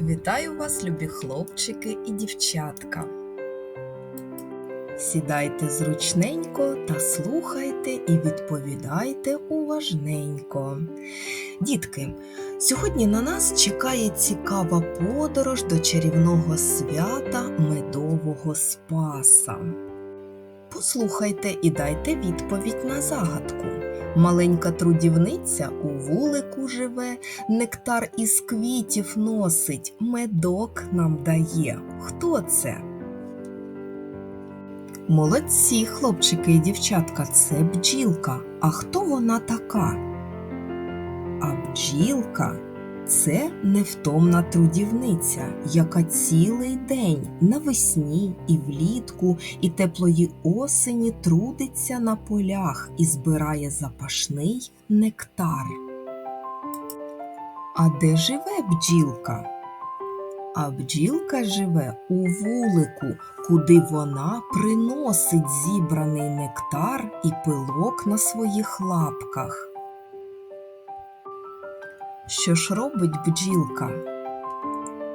Вітаю вас, любі хлопчики і дівчатка. Сідайте зручненько та слухайте і відповідайте уважненько. Дітки, сьогодні на нас чекає цікава подорож до чарівного свята медового спаса. Послухайте і дайте відповідь на загадку. Маленька трудівниця у вулику живе, нектар із квітів носить, медок нам дає. Хто це? Молодці, хлопчики і дівчатка, це бджілка. А хто вона така? А бджілка це невтомна трудівниця, яка цілий день навесні і влітку, і теплої осені трудиться на полях і збирає запашний нектар. А де живе бджілка? А бджілка живе у вулику, куди вона приносить зібраний нектар і пилок на своїх лапках. Що ж робить бджілка?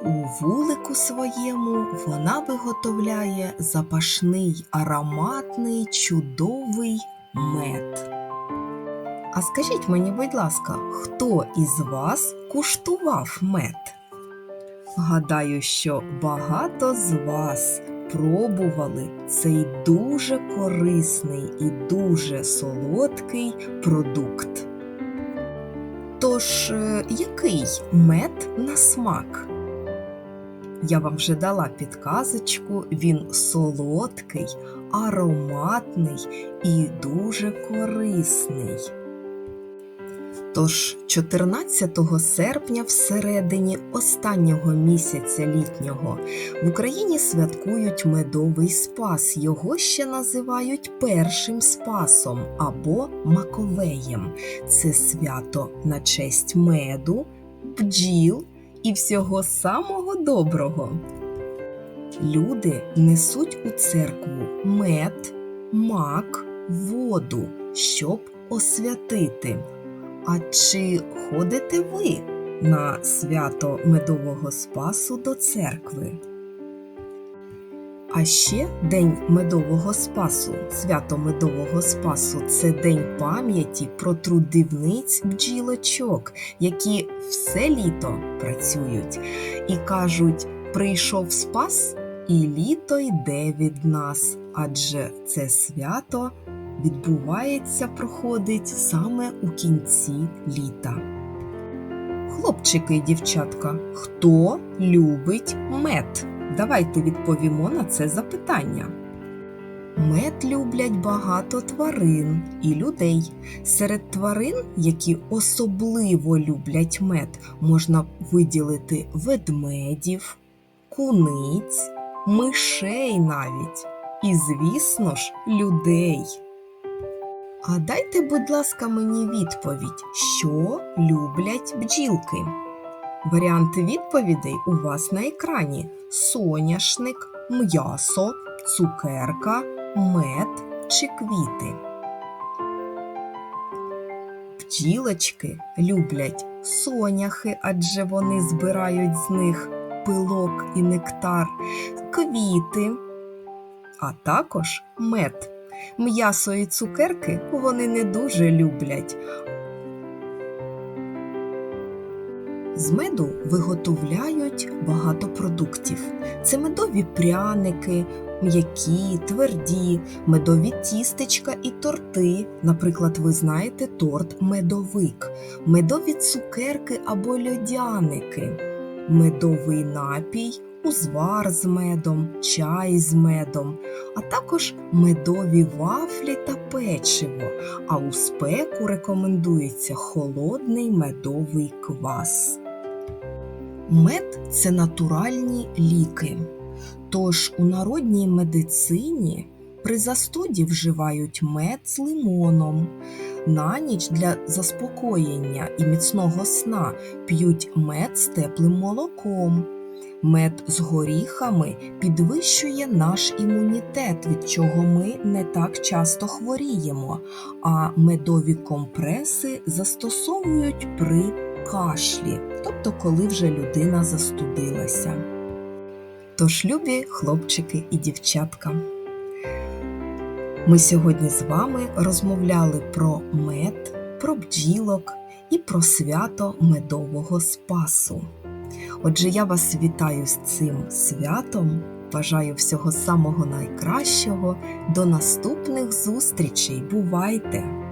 У вулику своєму вона виготовляє запашний, ароматний, чудовий мед. А скажіть мені, будь ласка, хто із вас куштував мед? Гадаю, що багато з вас пробували цей дуже корисний і дуже солодкий продукт. Тож, е, який мед на смак? Я вам вже дала підказочку, він солодкий, ароматний і дуже корисний. Тож 14 серпня, всередині останнього місяця літнього, в Україні святкують медовий спас. Його ще називають першим спасом або маковеєм. Це свято на честь меду, бджіл і всього самого доброго. Люди несуть у церкву мед, мак, воду, щоб освятити. А чи ходите ви на свято медового спасу до церкви? А ще День медового спасу, свято медового спасу це день пам'яті про трудівниць бджілочок, які все літо працюють і кажуть: прийшов спас, і літо йде від нас, адже це свято відбувається, проходить саме у кінці літа. Хлопчики і дівчатка, хто любить мед? Давайте відповімо на це запитання. Мед люблять багато тварин і людей. Серед тварин, які особливо люблять мед, можна виділити ведмедів, куниць, мишей навіть і, звісно ж, людей. А дайте, будь ласка, мені відповідь, що люблять бджілки. Варіанти відповідей у вас на екрані: соняшник, м'ясо, цукерка, мед чи квіти. Бджілочки люблять соняхи, адже вони збирають з них пилок і нектар, квіти, а також мед. М'ясо і цукерки вони не дуже люблять. З меду виготовляють багато продуктів. Це медові пряники, м'які, тверді, медові тістечка і торти. Наприклад, ви знаєте торт медовик, медові цукерки або льодяники, медовий напій, узвар з медом, чай з медом, а також медові вафлі та печиво. А у спеку рекомендується холодний медовий квас. Мед це натуральні ліки. Тож у народній медицині при застуді вживають мед з лимоном. На ніч для заспокоєння і міцного сна п'ють мед з теплим молоком. Мед з горіхами підвищує наш імунітет, від чого ми не так часто хворіємо, а медові компреси застосовують при кашлі, тобто коли вже людина застудилася. Тож, любі хлопчики і дівчатка, ми сьогодні з вами розмовляли про мед, про бджілок і про свято медового спасу. Отже, я вас вітаю з цим святом, бажаю всього самого найкращого. До наступних зустрічей. Бувайте!